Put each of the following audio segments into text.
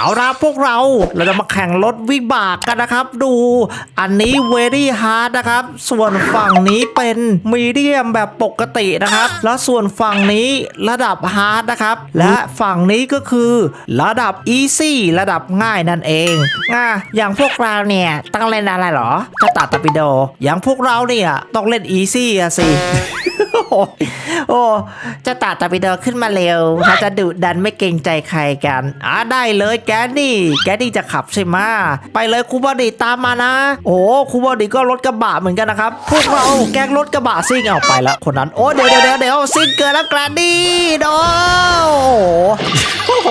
เอาละพวกเราเราจะมาแข่งรถวิบากกันนะครับ ดูอันนี้ very hard นะครับ ส่วนฝั่งนี้เป็น medium แบบปกตินะครับ แล้วส่วนฝั่งนี้ระดับ hard นะครับ และฝั่งนี้ก็คือ ระดับ easy ระดับง่ายนั่นเองอะอย่างพวกเราเนี่ยต้องเล่นอะไรหรอจะตัดตะปิโด อย่างพวกเราเนี่ยต้องเล่น easy อะสิ โอ้โอ้เจะตัดตะปิโดขึ้นมาเร็วเขาจะดุดันไม่เกรงใจใครกันอ่าได้เลยแกนนี่ แกนนี่จะขับใช่ไหมะไปเลยครูบอดีตามมานะ โอ้ครูบอดีก็รถกระบะเหมือนกันนะครับพวกเราแก๊งรถกระบะซิ่งเอาไปละคนนั้นโอ้เดี๋ยวเดี๋ยวเดี๋ยวเดี๋ยวซิ่งเกินแล้วแกรนดี้โดโอ้โห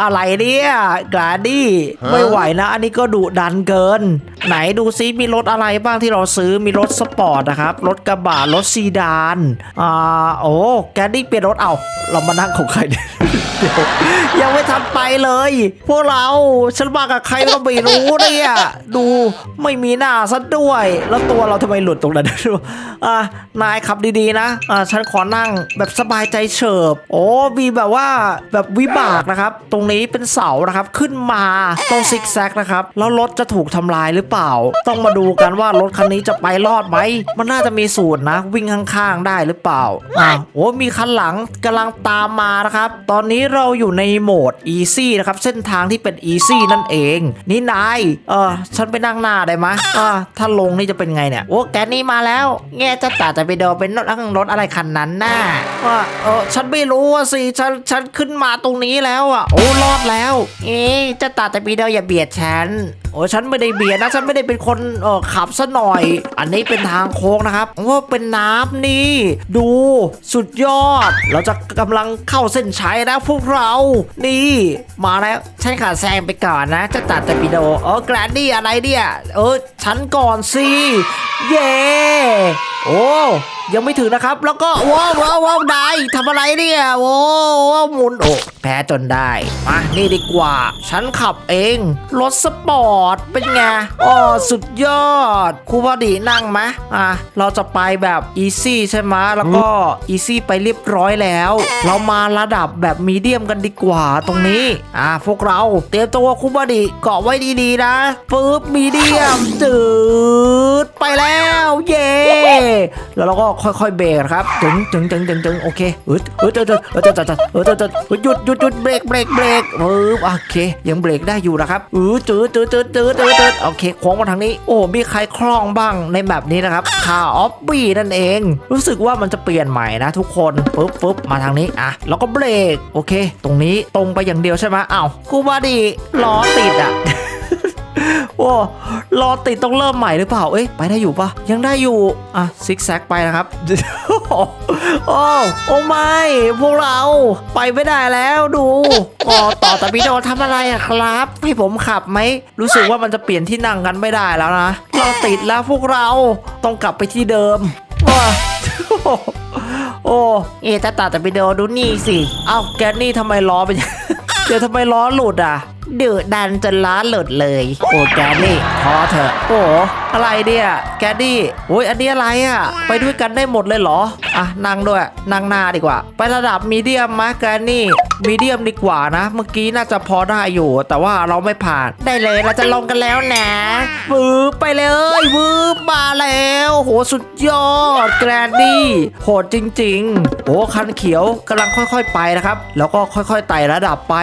อะไรเนี่ยแกรนดี้ไม่ไหวนะ อันนี้ก็ดุดันเกิน ไหนดูซิมีรถอะไรบ้างที่เราซื้อมีรถสปอร์ตนะครับรถกระบะรถซีดานอ่าโอ้แกนดี้เปลี่ยนรถเอาเรามานั่งของใครเนี่ยเดี๋ยวยังไม่ทันไปเลย พวกเราฉันมากับใครก็ไม่รู้เนี่ยดูไม่มีหน้าซะด้วย แล้วตัวเราทำไมหลุดตรงนั้นดูอะนายขับดีๆนะอ่าฉันขอนั่งแบบสบายใจเฉิบโอ้มีแบบว่าแบบวิบากนะครับ ตรงนี้เป็นเสานะครับขึ้นมาตรงซิกแซกนะครับ แล้วรถจะถูกทำลายหรือเปล่า ต้องมาดูกันว่ารถคันนี้จะไปรอดไหมมันน่าจะมีสูตรนะ วิ่งข้างๆได้หรือเปล่าอ่าโอ้มีคันหลังกำลังตามมานะครับ ตอนนี้เราอยู่ในโหมด easy นะครับ เส้นทางที่เป็น easy นั่นเอง นี่นาย เออฉันไปนั่งหน้าได้ไหมอ่าถ้าลงนี่จะเป็นไงเนี่ย โอ้แกนี่มาแล้ว แง่จะตัดจะไปเดินเป็นรถรถอะไรคันนั้นน่ะว่าเออฉันไม่รู้อะสิ ฉัน ฉันขึ้นมาตรงนี้แล้วอะ โอ้รอดแล้ว เอ๊ะจะตัดแต่ปีเดียวอย่าเบียดฉันโอ้ฉันไม่ได้เบียดนะ ฉันไม่ได้เป็นคนเออขับซะหน่อย อันนี้เป็นทางโค้งนะครับว่าเป็นน้ำนี่ดูสุดยอด เราจะกำลังเข้าเส้นชัยนะพวกเรา นี่ มาแล้วฉันขาแซงไปก่อนนะจะตัดแต่ปีโดเออแกรนดี้อะไรเนี่ยเออฉันก่อนสิเย่โอ้ยังไม่ถึงนะครับ แล้วก็ว้าวว้าวว้าวได้ทำอะไรเนี่ยโอ้ว้าวหมุนโอ้แพ้จนได้มานี่ดีกว่า ฉันขับเองรถสปอร์ตเป็นไงอ๋อสุดยอดครูพอดีนั่งไหมอะเราจะไปแบบอีซี่ใช่ไหมแล้วก็อีซี่ไปเรียบร้อยแล้ว เรามาระดับแบบมีเดียมกันดีกว่าตรงนี้ อะพวกเราเตรียมตัวคุบดีเกาะไว้ดีๆนะปึ๊บมีเดียมจืดไปแล้ว เย้ แล้วเราก็ค่อยๆเบรกครับถึงถึงถึงถึงถึงโอเคเออเออเออเออเออเออเออหยุดหยุดหยุดเบรกเบรกเบรกเออโอเคยังเบรกได้อยู่นะครับเออจืดจืดจืดจืดจืดโอเคโค้งมาทางนี้ โอ้มีใครคล่องบ้างในแบบนี้นะครับคาออฟบี้นั่นเอง รู้สึกว่ามันจะเปลี่ยนใหม่นะทุกคนปึ๊บปึ๊บมาทางนี้อะแล้วก็เบรกโอเค ตรงนี้ตรงไปอย่างเดียวใช่ไหมอ้าวกูว่าดีล้อติดอะ โอ้รอติดต้องเริ่มใหม่หรือเปล่า เอ้ย ไปได้อยู่ปะยังได้อยู่ อะ ซิกแซกไปนะครับ โอ้โอ้ไม่ พวกเราไปไม่ได้แล้วดูอ๋อต่อแต่พี่โดทำอะไรอะครับ ให้ผมขับไหม รู้สึกว่ามันจะเปลี่ยนที่นั่งกันไม่ได้แล้วนะ เราติดแล้วพวกเราต้องกลับไปที่เดิมว้าโอ้เอต่ต่อแต่พี่โดดูนี่สิ เอ้าแกนี่ทำไมล้อเป็นเดี๋ยวทำไมล้อหลุดอะ ดือดันจนล้อหลุดเลย โอ้แกนี่พอเถอะ โอ้อะไรเนี่ยแกดี้โอ้ยอันนี้อะไรอะ ไปด้วยกันได้หมดเลยเหรอ อะนั่งด้วยนั่งหน้าดีกว่า ไประดับมีเดียมมะแกนี่มีเดียมดีกว่านะ เมื่อกี้น่าจะพอได้อยู่ แต่ว่าเราไม่ผ่านได้เลยเราจะลงกันแล้วนะวืบไปเลยวืบมาแล้ว โหสุดยอดแกรนดี้โหดจริง ๆ โอ้คันเขียวกำลังค่อยๆไปนะครับ แล้วก็ค่อยๆไต่ระดับไป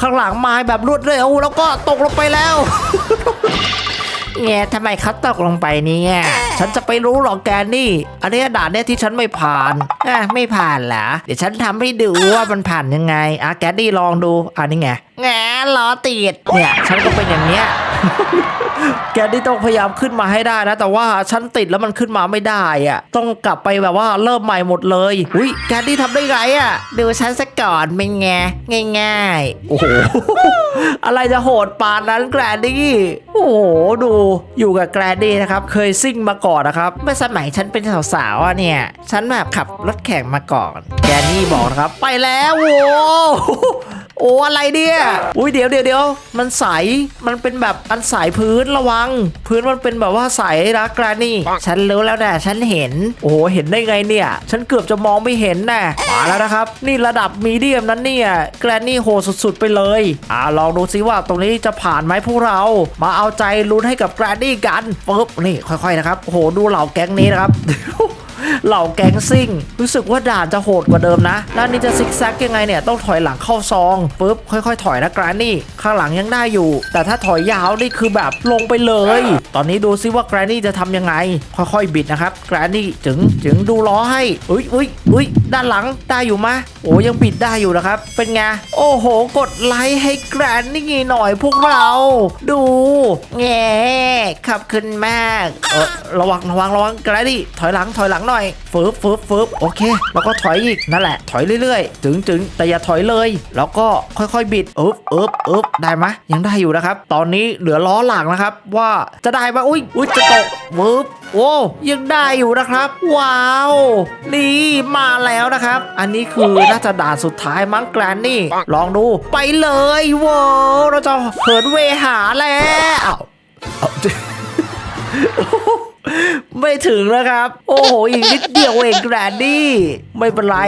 ข้างหลังมาแบบรวดลยโอ้แล้วก็ตกลงไปแล้วเงี้ยทำไมเขาตกลงไปเนี่ยฉันจะไปรู้หรอกแกนี่ อันนี้ด่านเนี่ยที่ฉันไม่ผ่านอะไม่ผ่านเหรอเดี๋ยวฉันทำให้ดูว่ามันผ่านยังไงอะแกนี่ลองดูอันนี้ไงแง่ล้อติดเนี่ยฉันก็เป็นอย่างเนี้ย แกนี่ต้องพยายามขึ้นมาให้ได้นะ แต่ว่าฉันติดแล้วมันขึ้นมาไม่ได้อะต้องกลับไปแบบว่าเริ่มใหม่หมดเลยอุ้ยแกนี่ทำได้ไงอะดูฉันสักก่อนเป็นไงง่ายๆโอ้โหอะไรจะโหดปานนั้นแกรนดี้โอ้โหดูอยู่กับแกรนดี้นะครับเคยซิ่งมาก่อนนะครับเมื่อสมัยฉันเป็นสาวๆอะเนี่ย ฉันแบบขับรถแข่งมาก่อน แกรนดี้บอกนะครับ ไปแล้วโว้ โอ้อะไรเนี่ยอุ้ยเดี๋ยวเดี๋ยวเดี๋ยวมันใสมันเป็นแบบอันใสพื้นระวัง พื้นมันเป็นแบบว่าใสนะแกรนี่ ฉันรู้แล้วนะฉันเห็น โอ้โหเห็นได้ไงเนี่ย ฉันเกือบจะมองไม่เห็นแน่มาแล้วนะครับ นี่ระดับมีเดียมนั้นเนี่ยแกรนี่โหดสุดๆไปเลยอ่าลองดูซิว่าตรงนี้จะผ่านไหมพวกเรา มาเอาใจลุ้นให้กับแกรนี่กันปึ๊บนี่ค่อยๆนะครับโอ้โหดูเหล่าแก๊งนี้นะครับ เหล่าแก๊งซิ่ง รู้สึกว่าด่านจะโหดกว่าเดิมนะด้านนี้จะซิกแซกยังไงเนี่ยต้องถอยหลังเข้าซองปุ๊บค่อยๆ ถอยนะกรานี่ข้างหลังยังได้อยู่ แต่ถ้าถอยยาวนี่คือแบบลงไปเลย ตอนนี้ดูซิว่ากรานี่จะทำยังไง ค่อยๆบิดนะครับกรานี่จึงจึงดูล้อให้อุ้ยอุ้ยอุ้ยด้านหลังได้อยู่มะโอ้ยังบิดได้อยู่นะครับ เป็นไงโอ้โห กดไลค์ให้แกรนนี่หน่อยพวกเรา ดูแง่ขับขึ้นมากเออระวังระวังระวังแกรนนี่ถอยหลังถอยหลังหน่อยฟืบฟืบฟืบโอเค แล้วก็ถอยอีกนั่นแหละ ถอยเรื่อยๆถึงถึงแต่อย่าถอยเลย แล้วก็ค่อยๆบิดอึ๊บอึ๊บอึบได้ไหมยังได้อยู่นะครับ ตอนนี้เหลือล้อหลังนะครับ ว่าจะได้ไหมอุ้ยอุ้ยจะตกวืบโอ้ยังได้อยู่นะครับ ว้าวนี่มาแล้วนะครับ อันนี้คือน่าจะด่านสุดท้ายมั้งแกรนนี่ ลองดูไปเลยว้าวเราจะเหินเวหาแล้วอ้าว ไม่ถึงนะครับ โอ้โห อีกนิดเดียวเองแกรนดี้ ไม่เป็นไร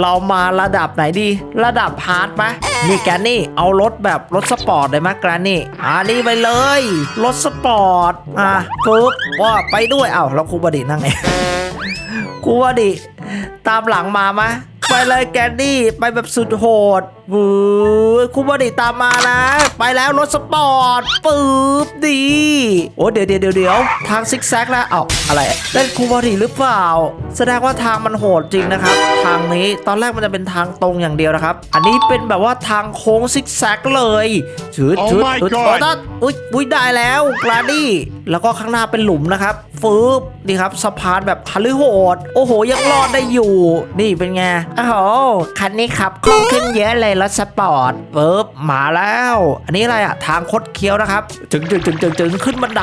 เรามาระดับไหนดี ระดับฮาร์ดไหมนี่แกรนนี่ เอารถแบบรถสปอร์ตได้ไหมแกรนนี่ อ่านี่ไปเลย รถสปอร์ต อะปึ๊บว่าไปด้วย เอ้าแล้วครูบดินั่งไงครูบดิตามหลังมาไหมไปเลยแกรนดี้ไปแบบสุดโหด วือครูบดิตามมานะ ไปแล้วรถสปอร์ตปึ๊บดี โอ้เดี๋ยวเดี๋ยวเดี๋ยวเดี๋ยวทางซิกแซกแล้วเอ้าอะไรเล่นครูบดิหรือเปล่า แสดงว่าทางมันโหดจริงนะครับ ทางนี้ตอนแรกมันจะเป็นทางตรงอย่างเดียวนะครับ อันนี้เป็นแบบว่าทางโค้งซิกแซกเลยชืด Oh ชืด my ชืด God โอ้ตัดอุ้ยอุ้ยได้แล้วกราดี้แล้วก็ข้างหน้าเป็นหลุมนะครับฟืบนี่ครับสะพานแบบฮัลโหด โอ้โหยังรอดได้อยู่ นี่เป็นไงโอ้โหคันนี้ขับคล่องขึ้นเยอะเลยรถสปอร์ตปึ๊บมาแล้ว อันนี้อะไรอะทางคดเคี้ยวนะครับจึงจึงจึงจึงจึงขึ้นบันได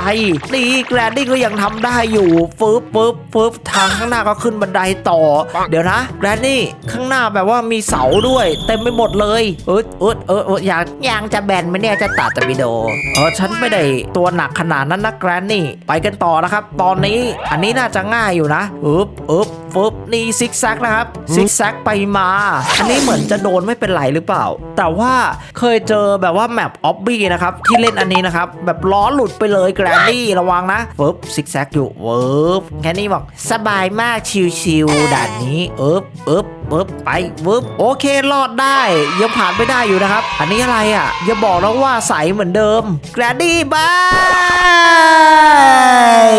นี่แกรนดี้ก็ยังทำได้อยู่ฟืบฟืบฟืบทางข้างหน้าก็ขึ้นบันไดต่อ เดี๋ยวนะแกรนดี้ข้างหน้าแบบว่ามีเสาด้วย เต็มไปหมดเลยเออเออเอออยางยางจะแบนไหมเนี่ยจะตัดตะวิโดเออฉันไม่ได้ตัวหนักขนาดนั้นนะแกรนนี่ ไปกันต่อนะครับ ตอนนี้อันนี้น่าจะง่ายอยู่นะอึบอึบฟึบนี่ซิกแซกนะครับซิกแซกไปมา อันนี้เหมือนจะโดนไม่เป็นไรหรือเปล่า แต่ว่าเคยเจอแบบว่าแมปออบบี้นะครับ ที่เล่นอันนี้นะครับ แบบล้อหลุดไปเลยแกรนนี่ระวังนะฟึบซิกแซกอยู่เวิบแกรนนี่บอกสบายมากชิวๆด่านนี้เอิบเอิบเอิบไปเวึบโอเครอดได้ยังผ่านไม่ได้อยู่นะครับ อันนี้อะไรอะ อย่าบอกนะว่าใสเหมือนเดิมแกรนนี่บาย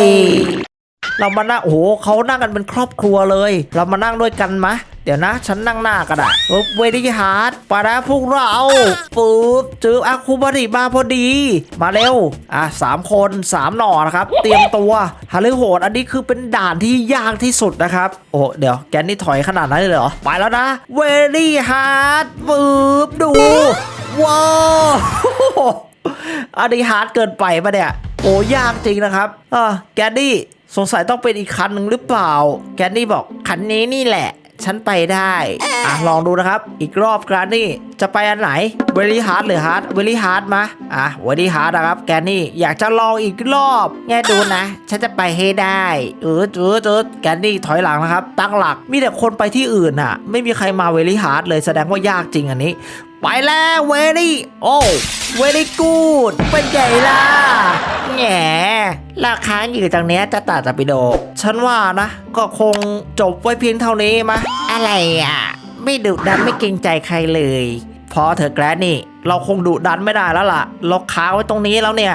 เรามานั่งโอ้โหเขานั่งกันเป็นครอบครัวเลย เรามานั่งด้วยกันมะ เดี๋ยวนะ ฉันนั่งหน้าก็ได้ปุ๊บเวดี้ฮาร์ดไปแล้วพวกเราปุ๊บเจออาคูบาริมาพอดี มาเร็ว อะสามคนสามหน่อนะครับ เตรียมตัวฮาริโหดอันนี้คือเป็นด่านที่ยากที่สุดนะครับ โอ้เดี๋ยวแกนนี่ถอยขนาดนั้นเลยเหรอ ไปแล้วนะเวดี้ฮาร์ดปุ๊บดูว้าวอันนี้ฮาร์ดเกินไปปะเนี่ย โอ้ยากจริงนะครับอ่าแกนดี้สงสัยต้องเป็นอีกคันหนึ่งหรือเปล่า แกนดี้บอกคันนี้นี่แหละ ฉันไปได้อะลองดูนะครับ อีกรอบแกรนนี่จะไปอันไหนเวลี่ฮาร์ดหรือฮาร์ดเวลี่ฮาร์ดมาอะเวลี่ฮาร์ดนะครับ แกนี่อยากจะลองอีกรอบแง่ดูนะ ฉันจะไปให้ได้เออเออเออแกนนี่ถอยหลังนะครับ ตั้งหลักมีแต่คนไปที่อื่นอะ ไม่มีใครมาเวลี่ฮาร์ดเลยแสดงว่ายากจริงอันนี้ ไปแล้วเวรี่โอ้เวรี่กูดเป็นไงล่ะแง่ราคาอยู่ตรงเนี้ยจะตัดตะปิโด ฉันว่านะ ก็คงจบไว้เพียงเท่านี้มะ อะไรอะ ไม่ดุดันไม่เกรงใจใครเลย พอเธอะแกรนนี่ เราคงดุดันไม่ได้แล้วล่ะ เราค้างไว้ตรงนี้แล้วเนี่ย